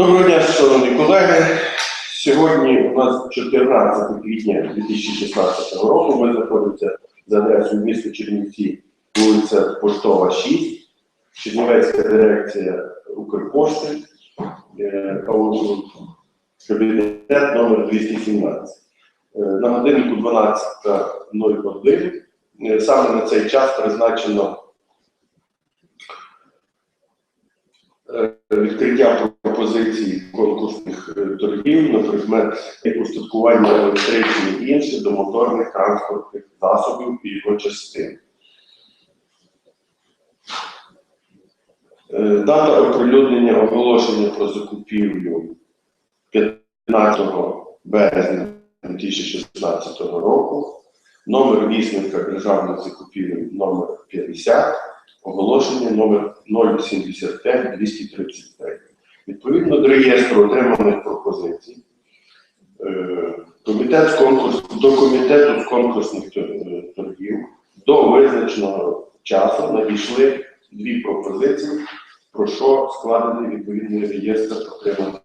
Доброго дня, шановні колеги. Сьогодні у нас 14 квітня 2016 року. Ми знаходимося за адресою міста Чернівці, вулиця Поштова, 6, Чернівецька дирекція Укрпошти, е, кабінет номер 217. Е, На годиннику 12.01. Е, Саме на цей час призначено відкриття пропозицій конкурсних е, торгів на предмет устаткування електричних і інших до моторних транспортних засобів і його частин. Е, Дата оприлюднення оголошення про закупівлю 15 березня 2016 року. Номер вісника державних закупівель номер 50, оголошення номер 075 233. Відповідно до реєстру отриманих пропозицій, е, комітет з конкурс, до комітету з конкурсних е, торгів до визначеного часу надійшли дві пропозиції, про що складений відповідний реєстр отриманих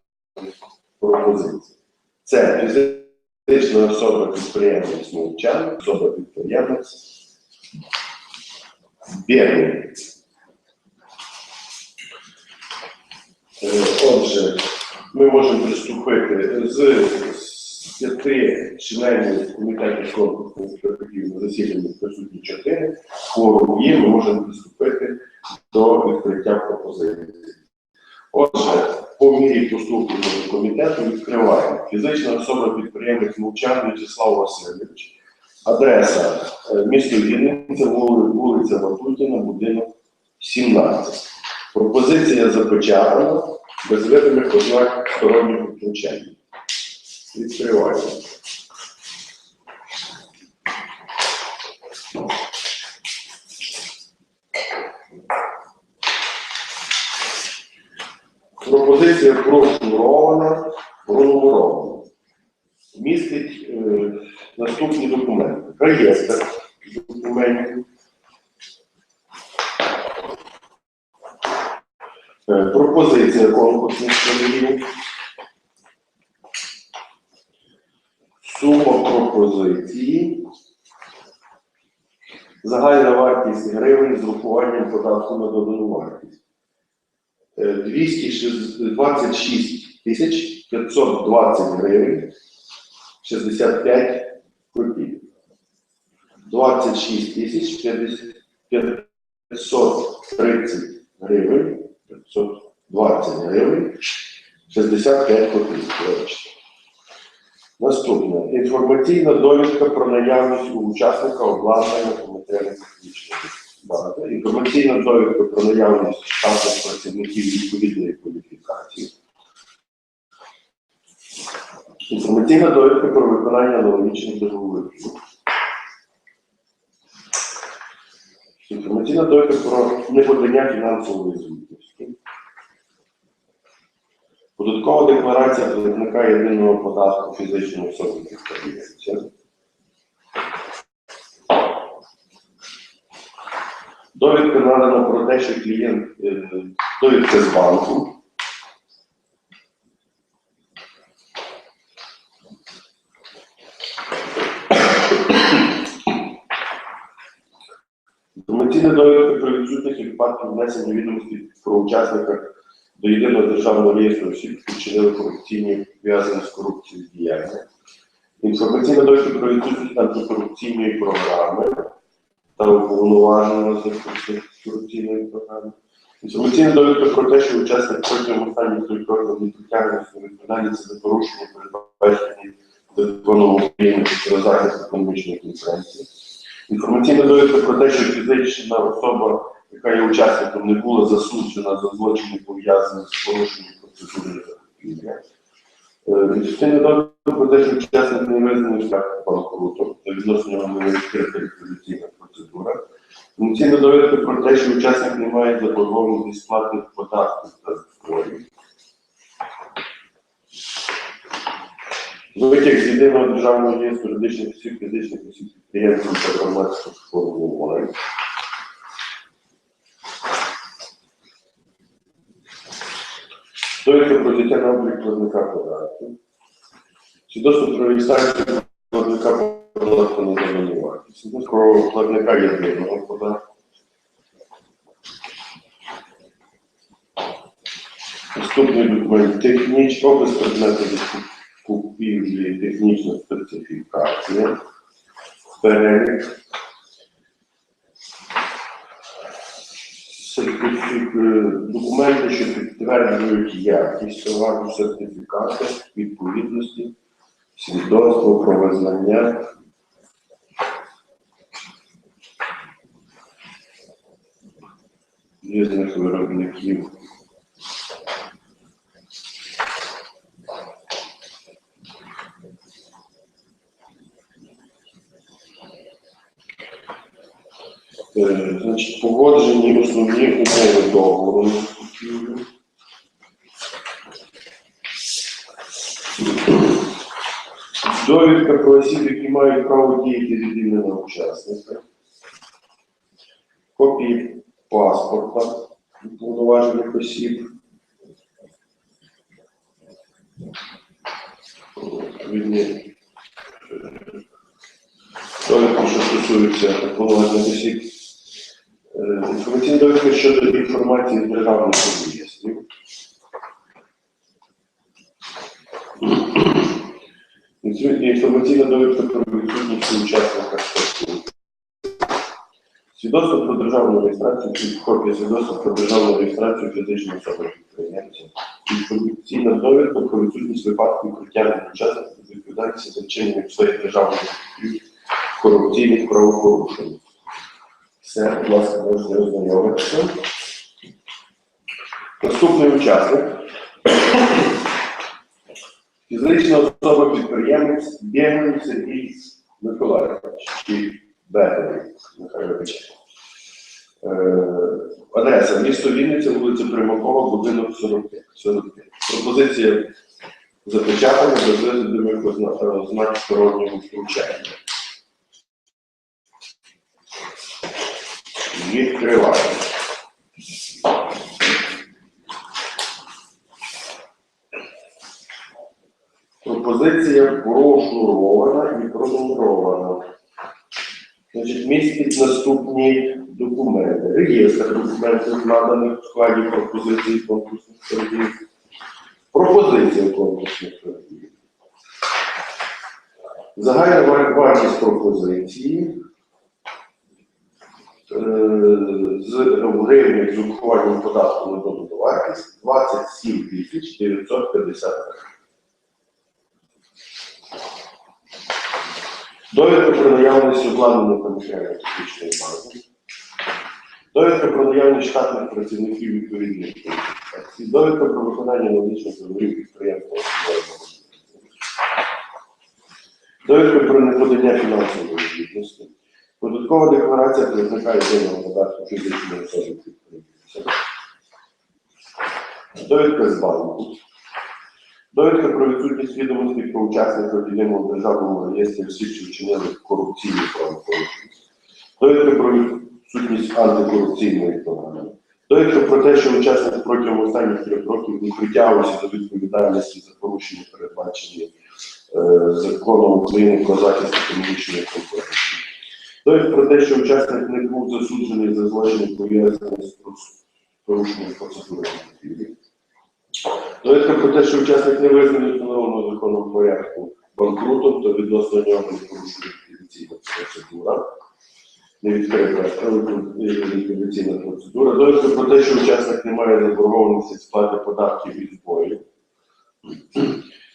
пропозицій. Це фізична особа підприємець мовчан, особа підприємець Бєрний. Отже, ми можемо приступити з п'яти членів комітету з конкурсних торгів на засіданні присутні чотири. Форум є, ми можемо приступити до відкриття пропозицій. Отже, по мірі поступлення до комітету відкриваємо. Фізична особа підприємець Мовчан В'ячеслав Васильович. Адреса е, місто Вінниця, вулиця Ватутіна, будинок 17. Пропозиція запечатана, без видимих ознак стороннього втручання. Відкриваємо. Пропозиція прошнурована, пронумерована. Містить е, наступні документи. Реєстр документів. Е, Пропозиція конкурсних торгів. Сума пропозиції. Загальна вартість гривень з урахуванням податку на додану вартість. Е, 226 тисяч 520 гривень 65 копійок. 26 тисяч 530 гривень 520 гривень 65 копійок. Наступне. Інформаційна довідка про наявність у учасника обладнання та матеріально-технічної бази. Інформаційна довідка про наявність штатних працівників відповідної кваліфікації. Інформаційна довідка про виконання аналогічних договорів. Інформаційна довідка про неподання фінансової звітності. Податкова декларація платника єдиного податку фізичної особи підприємця. Довідка надана про те, що клієнт е, довідка з банку. Інформаційна довідка про відсутність випадків внесення відомостей про учасника до єдиного державного реєстру які вчинили корупційні пов'язані з корупцією діяння. Інформаційна довідка про відсутність антикорупційної програми та уповноваженого з корупційної програми. Інформаційна довідка про те, що учасник протягом останніх трьох років не притягнеться до за порушення, передбачені законом України про захист економічної конкуренції. Інформаційна довідка про те, що фізична особа, яка є учасником, не була засуджена за злочини, пов'язані з порушенням процедури закупівля. Інформаційна довідка про те, що учасник не визнаний шлях банкруту, та відносно нього не відкрита ліквідаційна процедура. Інформаційна довідка про те, що учасник не має заборгованості сплати податків та зборів. Витяг з єдиного державного реєстру юридичних осіб, фізичних осіб, підприємців та громадських формувань. Довідка про дитя на облік платника податків. Свідоцтво про реєстрацію платника податку на додану вартість. Свідоцтво про платника єдиного податку. Наступний документ технічний опис предмету купівлі, технічна специфікація, перелік, сертифік- е, документи, що підтверджують якість товару, сертифікати відповідності, свідоцтво про визнання. Різних виробників. Е, Значить, погоджені основні умови договору. Довідка про осіб, які мають право діяти від імені учасника. Копії паспорта повноважених осіб. Е, Довідки, що стосуються повноважених осіб. Е, Інформаційна довідка щодо інформації з державних реєстрів. Інформаційна- довідка про відсутність учасника статуту. Свідоцтво про державну реєстрацію, копія свідоцтва про державну реєстрацію фізичної особи підприємця. Інформаційна довідка про відсутність випадків притягнення учасників відповідальності за вчинення своїх державних корупційних правопорушень. Все, будь ласка, можете ознайомитися. Наступний учасник. Фізична особа підприємець Бєгин Сергій Миколаївич чи Бегин Михайлович. Адреса місто Вінниця, вулиця Примакова, будинок 45. 45. Пропозиція запечатана без визнаних озна- ознак стороннього втручання. Відкриваємо. Пропозиція прошурована і пронумерована. Значить, містить наступні документи. Реєстр документів, наданих в складі пропозиції конкурсних торгів. Пропозиція конкурсних торгів. Загальна вар- вартість пропозиції з гривень з урахуванням податку на додану вартість 27 тисяч 950 гривень. Довідка про наявність обладнання та матеріально-технічної бази. Довідка про наявність штатних працівників відповідних кваліфікацій. Довідка про виконання налічних договорів підприємства. Довідка про неподання фінансової звітності. Податкова декларація платника єдиного податку фізичної особи підприємця. Довідка з банку. Довідка про відсутність відомостей про учасника в єдиному державному реєстрі осіб, що вчинили корупційні правопорушення. Довідка про відсутність антикорупційної програми. Довідка про те, що учасник протягом останніх трьох років не притягувався до відповідальності за порушення, передбачені е, законом України про захист економічної конкуренції. Довідка про те, що учасник не був засуджений за злочини, пов'язані з порушенням процедури. Довідка про те, що учасник не визнаний встановленого законом порядку банкрутом, то відносно нього не порушує ліквідаційна процедура. Не відкрита ліквідаційна процедура. Довідка про те, що учасник не має заборгованості сплати податків і зборів,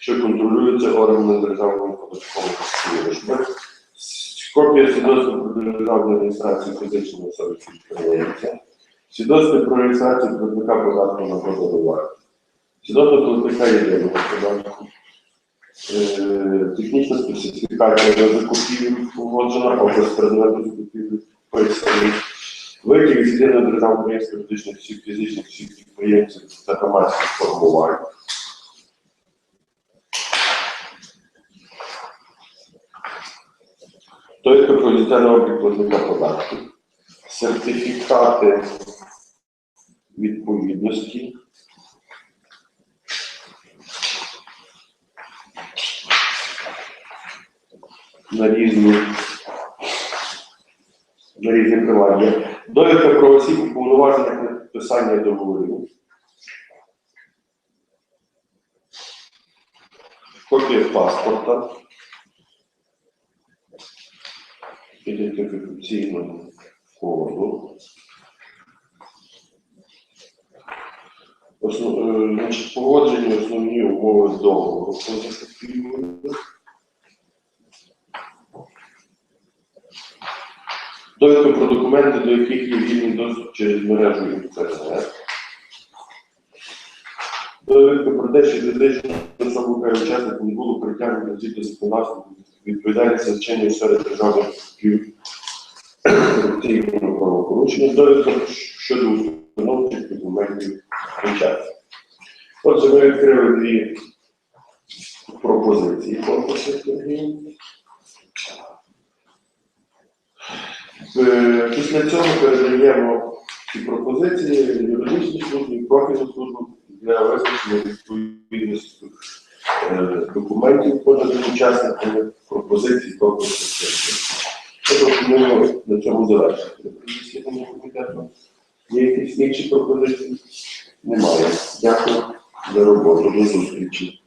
що контролюється органами державної податкової служби. Копія свідоцтва про державну реєстрацію фізичної особи підприємця. Свідоцтво про реєстрацію платника податку на вартість. Свідоцтво платника єдиного податку. Е, Технічна специфікація для закупівлі погоджена, опис предмету закупівлі пояснений. Витяг з єдиного державного реєстру фізичних осіб, фізичних осіб підприємців та громадських формувань. той, хто пройде на облік платника податків, сертифікати відповідності. На різні на різні приватні. Довідка про осіб уповноваження підписання договорів. Копія паспорта. Ідентифікаційного коду. Основ, значить, основні умови договору про закупівлю. Довідка про документи, до яких є вільний доступ через мережу інтернет. Довідка про те, що юридична особа яка є не було притягнено згідно законодавства відповідальність за вчення у сфері державних корупційного правопорушення, довідка щодо установчих документів учасників. Отже, ми відкрили дві пропозиції торгів. Е, Після цього передаємо ці пропозиції юридичній службі, профільну службу для визначення відповідності е, документів поданих учасниками пропозицій про ми на цьому завершити. Є якісь інші пропозиції? Немає. Дякую за роботу. До зустрічі.